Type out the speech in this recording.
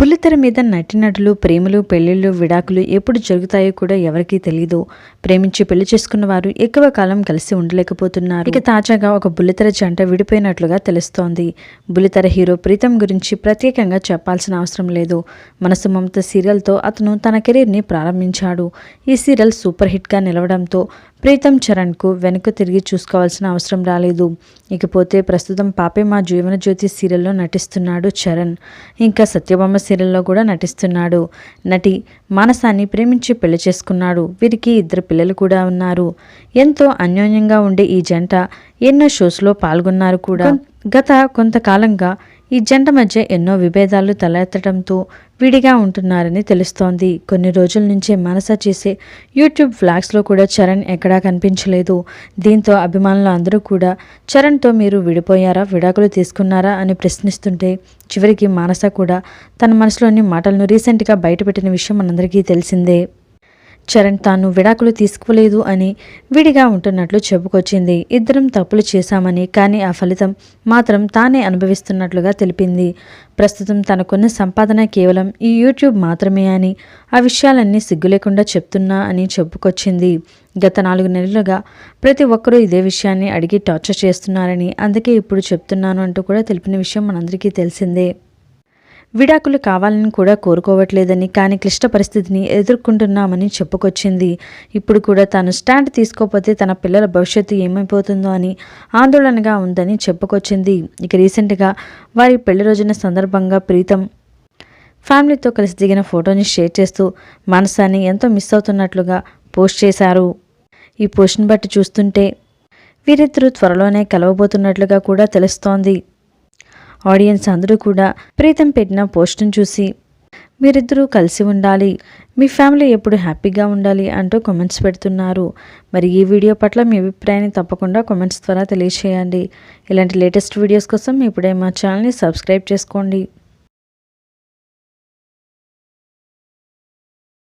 బుల్లితెర మీద నటినటులు ప్రేమలు పెళ్ళిళ్ళు విడాకులు ఎప్పుడు జరుగుతాయో కూడా ఎవరికీ తెలియదు ప్రేమించి పెళ్ళి చేసుకున్న వారు ఎక్కువ కాలం కలిసి ఉండలేకపోతున్నారు. ఇక తాజాగా ఒక బుల్లితెర జంట విడిపోయినట్లుగా తెలుస్తోంది. బుల్లితెర హీరో ప్రీతం గురించి ప్రత్యేకంగా చెప్పాల్సిన అవసరం లేదు. మనసు మమత సీరియల్తో అతను తన కెరీర్ని ప్రారంభించాడు. ఈ సీరియల్ సూపర్ హిట్గా నిలవడంతో ప్రీతం చరణ్కు వెనుక తిరిగి చూసుకోవాల్సిన అవసరం రాలేదు. ఇకపోతే ప్రస్తుతం పాపే మా జీవన జ్యోతి సీరియల్లో నటిస్తున్నాడు చరణ్. ఇంకా సత్యభామ సీరియల్లో కూడా నటిస్తున్నాడు. నటి మానసాన్ని ప్రేమించి పెళ్ళి చేసుకున్నాడు. వీరికి ఇద్దరు పిల్లలు కూడా ఉన్నారు. ఎంతో అన్యోన్యంగా ఉండే ఈ జంట ఎన్నో షోస్లో పాల్గొన్నారు కూడా. గత కొంతకాలంగా ఈ జంట మధ్య ఎన్నో విభేదాలు తలెత్తడంతో విడిగా ఉంటున్నారని తెలుస్తోంది. కొన్ని రోజుల నుంచే మనస చేసే యూట్యూబ్ వ్లాగ్స్లో కూడా చరణ్ ఎక్కడా కనిపించలేదు. దీంతో అభిమానులు అందరూ కూడా చరణ్తో మీరు విడిపోయారా? విడాకులు తీసుకున్నారా? అని ప్రశ్నిస్తుంటే చివరికి మానస కూడా తన మనసులోని మాటలను రీసెంట్గా బయటపెట్టిన విషయం మనందరికీ తెలిసిందే. చరణ్ తాను విడాకులు తీసుకోలేదు అని విడిగా ఉంటున్నట్లు చెప్పుకొచ్చింది. ఇద్దరం తప్పులు చేశామని కానీ ఆ ఫలితం మాత్రం తానే అనుభవిస్తున్నట్లుగా తెలిపింది. ప్రస్తుతం తనకున్న సంపాదన కేవలం ఈ యూట్యూబ్ మాత్రమే అని ఆ విషయాలన్నీ సిగ్గు లేకుండా చెప్తున్నా అని చెప్పుకొచ్చింది. గత నాలుగు నెలలుగా ప్రతి ఒక్కరూ ఇదే విషయాన్ని అడిగి టార్చర్ చేస్తున్నారని అందుకే ఇప్పుడు చెప్తున్నాను అంటూ కూడా తెలిపిన విషయం మనందరికీ తెలిసిందే. విడాకులు కావాలని కూడా కోరుకోవట్లేదని కానీ క్లిష్ట పరిస్థితిని ఎదుర్కొంటున్నామని చెప్పుకొచ్చింది. ఇప్పుడు కూడా తాను స్టాండ్ తీసుకోకపోతే తన పిల్లల భవిష్యత్తు ఏమైపోతుందో అని ఆందోళనగా ఉందని చెప్పుకొచ్చింది. ఇక రీసెంట్గా వారి పెళ్ళి రోజున సందర్భంగా ప్రీతం ఫ్యామిలీతో కలిసి దిగిన ఫోటోని షేర్ చేస్తూ మనసాన్ని ఎంతో మిస్ అవుతున్నట్లుగా పోస్ట్ చేశారు. ఈ పోస్ట్ని బట్టి చూస్తుంటే వీరిద్దరూ త్వరలోనే కలవబోతున్నట్లుగా కూడా తెలుస్తోంది. ఆడియన్స్ అందరూ కూడా ప్రీతం పెట్టిన పోస్టును చూసి మీరిద్దరూ కలిసి ఉండాలి. మీ ఫ్యామిలీ ఎప్పుడు హ్యాపీగా ఉండాలి అంటూ కామెంట్స్ పెడుతున్నారు. మరి ఈ వీడియో పట్ల మీ అభిప్రాయాన్ని తప్పకుండా కామెంట్స్ ద్వారా తెలియచేయండి. ఇలాంటి లేటెస్ట్ వీడియోస్ కోసం ఇప్పుడే మా ఛానల్ని సబ్స్క్రైబ్ చేసుకోండి.